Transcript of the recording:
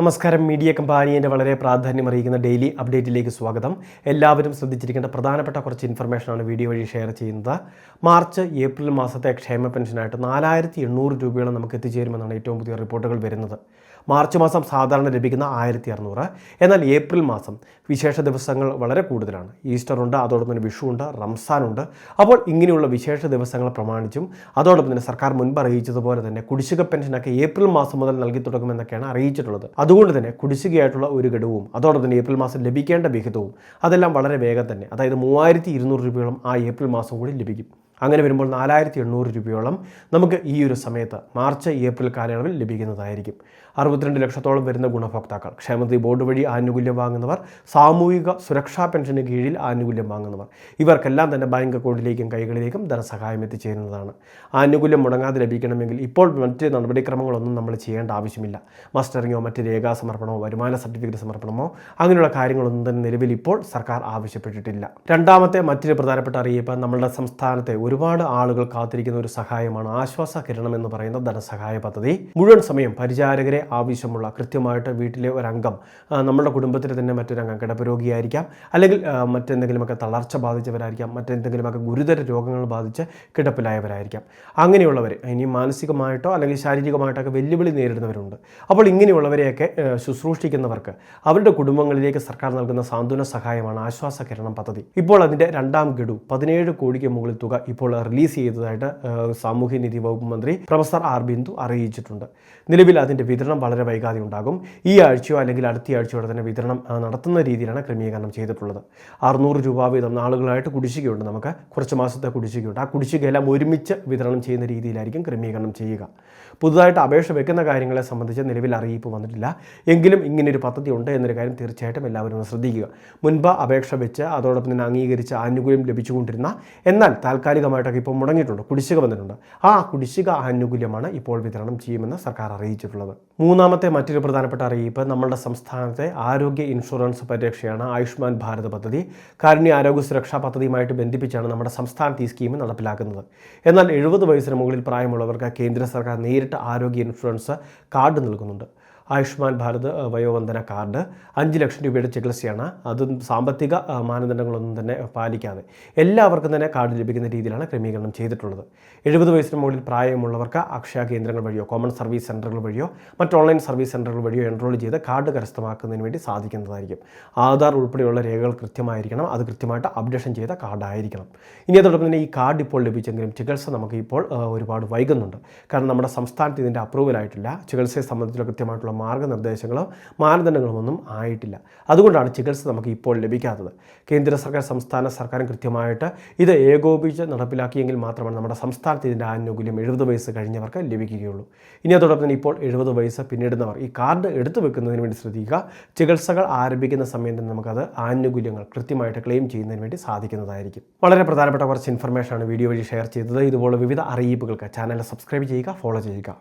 നമസ്കാരം. മീഡിയ കമ്പാനിയന്റെ വളരെ പ്രാധാന്യം അറിയിക്കുന്ന ഡെയിലി അപ്ഡേറ്റിലേക്ക് സ്വാഗതം. എല്ലാവരും ശ്രദ്ധിച്ചിരിക്കേണ്ട പ്രധാനപ്പെട്ട കുറച്ച് ഇൻഫർമേഷനാണ് വീഡിയോ വഴി ഷെയർ ചെയ്യുന്നത്. മാർച്ച് ഏപ്രിൽ മാസത്തെ ക്ഷേമ പെൻഷനായിട്ട് നാലായിരത്തി എണ്ണൂറ് രൂപയോളം നമുക്ക് എത്തിച്ചേരുമെന്നാണ് ഏറ്റവും പുതിയ റിപ്പോർട്ടുകൾ വരുന്നത്. മാർച്ച് മാസം സാധാരണ ലഭിക്കുന്ന ആയിരത്തി അറുന്നൂറ് എന്നാൽ ഏപ്രിൽ മാസം വിശേഷ ദിവസങ്ങൾ വളരെ കൂടുതലാണ്. ഈസ്റ്റർ ഉണ്ട് അതോടൊപ്പം തന്നെ വിഷു ഉണ്ട് റംസാൻ ഉണ്ട്. അപ്പോൾ ഇങ്ങനെയുള്ള വിശേഷ ദിവസങ്ങൾ പ്രമാണിച്ചും അതോടൊപ്പം തന്നെ സർക്കാർ മുൻപ് അറിയിച്ചതുപോലെ തന്നെ കുടിശ്ശിക പെൻഷനൊക്കെ ഏപ്രിൽ മാസം മുതൽ നൽകി തുടങ്ങുമെന്നൊക്കെയാണ് അറിയിച്ചിട്ടുള്ളത്. അതുകൊണ്ട് തന്നെ കുടിശ്ശികയായിട്ടുള്ള ഒരു ഘടകവും അതോടൊപ്പം തന്നെ ഏപ്രിൽ മാസം ലഭിക്കേണ്ട വിഹിതവും അതെല്ലാം വളരെ വേഗം തന്നെ അതായത് മൂവായിരത്തി ഇരുന്നൂറ് രൂപയോളം ആ ഏപ്രിൽ മാസം കൂടി ലഭിക്കും. അങ്ങനെ വരുമ്പോൾ നാലായിരത്തി എണ്ണൂറ് രൂപയോളം നമുക്ക് ഈ ഒരു സമയത്ത് മാർച്ച് ഏപ്രിൽ കാലയളവിൽ ലഭിക്കുന്നതായിരിക്കും. അറുപത്തിരണ്ട് ലക്ഷത്തോളം വരുന്ന ഗുണഭോക്താക്കൾ. ക്ഷേമനിധി ബോർഡ് വഴി ആനുകൂല്യം വാങ്ങുന്നവർ സാമൂഹിക സുരക്ഷാ പെൻഷന് കീഴിൽ ആനുകൂല്യം വാങ്ങുന്നവർ. ഇവർക്കെല്ലാം തന്നെ ബാങ്ക് അക്കൗണ്ടിലേക്കും കൈകളിലേക്കും ധനസഹായം എത്തിച്ചേരുന്നതാണ്. ആനുകൂല്യം മുടങ്ങാതെ ലഭിക്കണമെങ്കിൽ ഇപ്പോൾ മറ്റ് നടപടിക്രമങ്ങളൊന്നും നമ്മൾ ചെയ്യേണ്ട ആവശ്യമില്ല. മസ്റ്ററിങ്ങോ മറ്റ് രേഖാ സമർപ്പണമോ വരുമാന സർട്ടിഫിക്കറ്റ് സമർപ്പണമോ അങ്ങനെയുള്ള കാര്യങ്ങളൊന്നും തന്നെ നിലവിൽ ഇപ്പോൾ സർക്കാർ ആവശ്യപ്പെട്ടിട്ടില്ല. രണ്ടാമത്തെ മറ്റൊരു പ്രധാനപ്പെട്ട അറിയിപ്പ് നമ്മളുടെ സംസ്ഥാനത്തെ ഒരുപാട് ആളുകൾ കാത്തിരിക്കുന്ന ഒരു സഹായമാണ് ആശ്വാസ കിരണം എന്ന് പറയുന്ന ധനസഹായ പദ്ധതി. മുഴുവൻ സമയം പരിചാരകരെ ആവശ്യമുള്ള കൃത്യമായിട്ട് വീട്ടിലെ ഒരംഗം നമ്മുടെ കുടുംബത്തിലെ തന്നെ മറ്റൊരംഗം കിടപ്പരോഗിയായിരിക്കാം. അല്ലെങ്കിൽ മറ്റെന്തെങ്കിലുമൊക്കെ തളർച്ച ബാധിച്ചവരായിരിക്കാം മറ്റെന്തെങ്കിലുമൊക്കെ ഗുരുതര രോഗങ്ങൾ ബാധിച്ച് കിടപ്പിലായവരായിരിക്കാം. അങ്ങനെയുള്ളവർ ഇനി മാനസികമായിട്ടോ അല്ലെങ്കിൽ ശാരീരികമായിട്ടോ ഒക്കെ വെല്ലുവിളി നേരിടുന്നവരുണ്ട്. അപ്പോൾ ഇങ്ങനെയുള്ളവരെയൊക്കെ ശുശ്രൂഷിക്കുന്നവർക്ക് അവരുടെ കുടുംബങ്ങളിലേക്ക് സർക്കാർ നൽകുന്ന സാന്ത്വന സഹായമാണ് ആശ്വാസ കിരണം പദ്ധതി. ഇപ്പോൾ അതിന്റെ രണ്ടാം ഗഡു പതിനേഴ് കോടിക്ക് മുകളിൽ തുക ഇപ്പോൾ റിലീസ് ചെയ്തതായിട്ട് സാമൂഹ്യനീതി വകുപ്പ് മന്ത്രി പ്രൊഫസർ ആർ ബിന്ദു അറിയിച്ചിട്ടുണ്ട്. നിലവിൽ അതിന്റെ വിതരണം വളരെ വൈകാതെ ഉണ്ടാകും. ഈ ആഴ്ചയോ അല്ലെങ്കിൽ അടുത്ത ആഴ്ചയോടെ തന്നെ വിതരണം നടത്തുന്ന രീതിയിലാണ് ക്രമീകരണം ചെയ്തിട്ടുള്ളത്. അറുന്നൂറ് രൂപ വീതം നാളുകളായിട്ട് കുടിശ്ശികയുണ്ട് നമുക്ക്. കുറച്ച് മാസത്തെ കുടിശ്ശികയുണ്ട്. ആ കുടിശ്ശികയെല്ലാം ഒരുമിച്ച് വിതരണം ചെയ്യുന്ന രീതിയിലായിരിക്കും ക്രമീകരണം ചെയ്യുക. പുതുതായിട്ട് അപേക്ഷ വെക്കുന്ന കാര്യങ്ങളെ സംബന്ധിച്ച് നിലവിൽ അറിയിപ്പ് വന്നിട്ടില്ല. എങ്കിലും ഇങ്ങനൊരു പദ്ധതി ഉണ്ട് എന്നൊരു കാര്യം തീർച്ചയായിട്ടും എല്ലാവരും ശ്രദ്ധിക്കുക. മുൻപ് അപേക്ഷ വെച്ച് അതോടൊപ്പം തന്നെ അംഗീകരിച്ച് ആനുകൂല്യം ലഭിച്ചുകൊണ്ടിരുന്ന എന്നാൽ താൽക്കാലികമായിട്ടൊക്കെ ഇപ്പോൾ മുടങ്ങിയിട്ടുണ്ട്. കുടിശ്ശിക വന്നിട്ടുണ്ട്. ആ കുടിശ്ശിക ആനുകൂല്യമാണ് ഇപ്പോൾ വിതരണം ചെയ്യുമെന്ന് സർക്കാർ അറിയിച്ചിട്ടുള്ളത്. മൂന്നാമത്തെ മറ്റൊരു പ്രധാനപ്പെട്ട അറിയിപ്പ് നമ്മുടെ സംസ്ഥാനത്തെ ആരോഗ്യ ഇൻഷുറൻസ് പരിരക്ഷയാണ് ആയുഷ്മാൻ ഭാരത് പദ്ധതി. കാരുണ്യ ആരോഗ്യ സുരക്ഷാ പദ്ധതിയുമായിട്ട് ബന്ധിപ്പിച്ചാണ് നമ്മുടെ സംസ്ഥാനത്ത് ഈ സ്കീം നടപ്പിലാക്കുന്നത്. എന്നാൽ എഴുപത് വയസ്സിന് മുകളിൽ പ്രായമുള്ളവർക്ക് കേന്ദ്ര സർക്കാർ നേരിട്ട് ആരോഗ്യ ഇൻഷുറൻസ് കാർഡ് നൽകുന്നുണ്ട്. ആയുഷ്മാൻ ഭാരത് വയോവന്ദന കാർഡ്. അഞ്ച് ലക്ഷം രൂപയുടെ ചികിത്സയാണ്. അതും സാമ്പത്തിക മാനദണ്ഡങ്ങളൊന്നും തന്നെ പാലിക്കാതെ എല്ലാവർക്കും തന്നെ കാർഡ് ലഭിക്കുന്ന രീതിയിലാണ് ക്രമീകരണം ചെയ്തിട്ടുള്ളത്. എഴുപത് വയസ്സിന് മുകളിൽ പ്രായമുള്ളവർക്ക് അക്ഷയ കേന്ദ്രങ്ങൾ വഴിയോ കോമൺ സർവീസ് സെന്ററുകൾ വഴിയോ മറ്റ് ഓൺലൈൻ സർവീസ് സെന്ററുകൾ വഴിയോ എൻറോൾ ചെയ്ത് കാർഡ് കരസ്ഥമാക്കുന്നതിന് വേണ്ടി സാധിക്കുന്നതായിരിക്കും. ആധാർ ഉൾപ്പെടെയുള്ള രേഖകൾ കൃത്യമായിരിക്കണം. അത് കൃത്യമായിട്ട് അപ്ഡേഷൻ ചെയ്ത കാർഡായിരിക്കണം. ഇനി അതോടൊപ്പം തന്നെ ഈ കാർഡ് ഇപ്പോൾ ലഭിച്ചെങ്കിലും ചികിത്സ നമുക്ക് ഇപ്പോൾ ഒരുപാട് വൈകുന്നുണ്ട്. കാരണം നമ്മുടെ സംസ്ഥാനത്ത് ഇതിന്റെ അപ്രൂവൽ ആയിട്ടില്ല. ചികിത്സയെ സംബന്ധിച്ചുള്ള കൃത്യമായിട്ടുള്ള മാർഗനിർദ്ദേശങ്ങളോ മാനദണ്ഡങ്ങളോ ഒന്നും ആയിട്ടില്ല. അതുകൊണ്ടാണ് ചികിത്സ നമുക്ക് ഇപ്പോൾ ലഭിക്കാത്തത്. കേന്ദ്ര സർക്കാർ സംസ്ഥാന സർക്കാരും കൃത്യമായിട്ട് ഇത് ഏകോപിച്ച് നടപ്പിലാക്കിയെങ്കിൽ മാത്രമാണ് നമ്മുടെ സംസ്ഥാനത്ത് ഇതിന്റെ ആനുകൂല്യം എഴുപത് വയസ്സ് കഴിഞ്ഞവർക്ക് ലഭിക്കുകയുള്ളൂ. ഇനി അതോടൊപ്പം തന്നെ ഇപ്പോൾ എഴുപത് വയസ്സ് പിന്നിടുന്നവർ ഈ കാർഡ് എടുത്തു വെക്കുന്നതിന് വേണ്ടി ശ്രദ്ധിക്കുക. ചികിത്സകൾ ആരംഭിക്കുന്ന സമയം തന്നെ നമുക്കത് ആനുകൂല്യങ്ങൾ കൃത്യമായിട്ട് ക്ലെയിം ചെയ്യുന്നതിന് വേണ്ടി സാധിക്കുന്നതായിരിക്കും. വളരെ പ്രധാനപ്പെട്ട കുറച്ച് ഇൻഫർമേഷനാണ് വീഡിയോ വഴി ഷെയർ ചെയ്തത്. ഇതുപോലെ വിവിധ അറിയിപ്പുകൾക്ക് ചാനൽ സബ്സ്ക്രൈബ് ചെയ്യുക ഫോളോ ചെയ്യുക.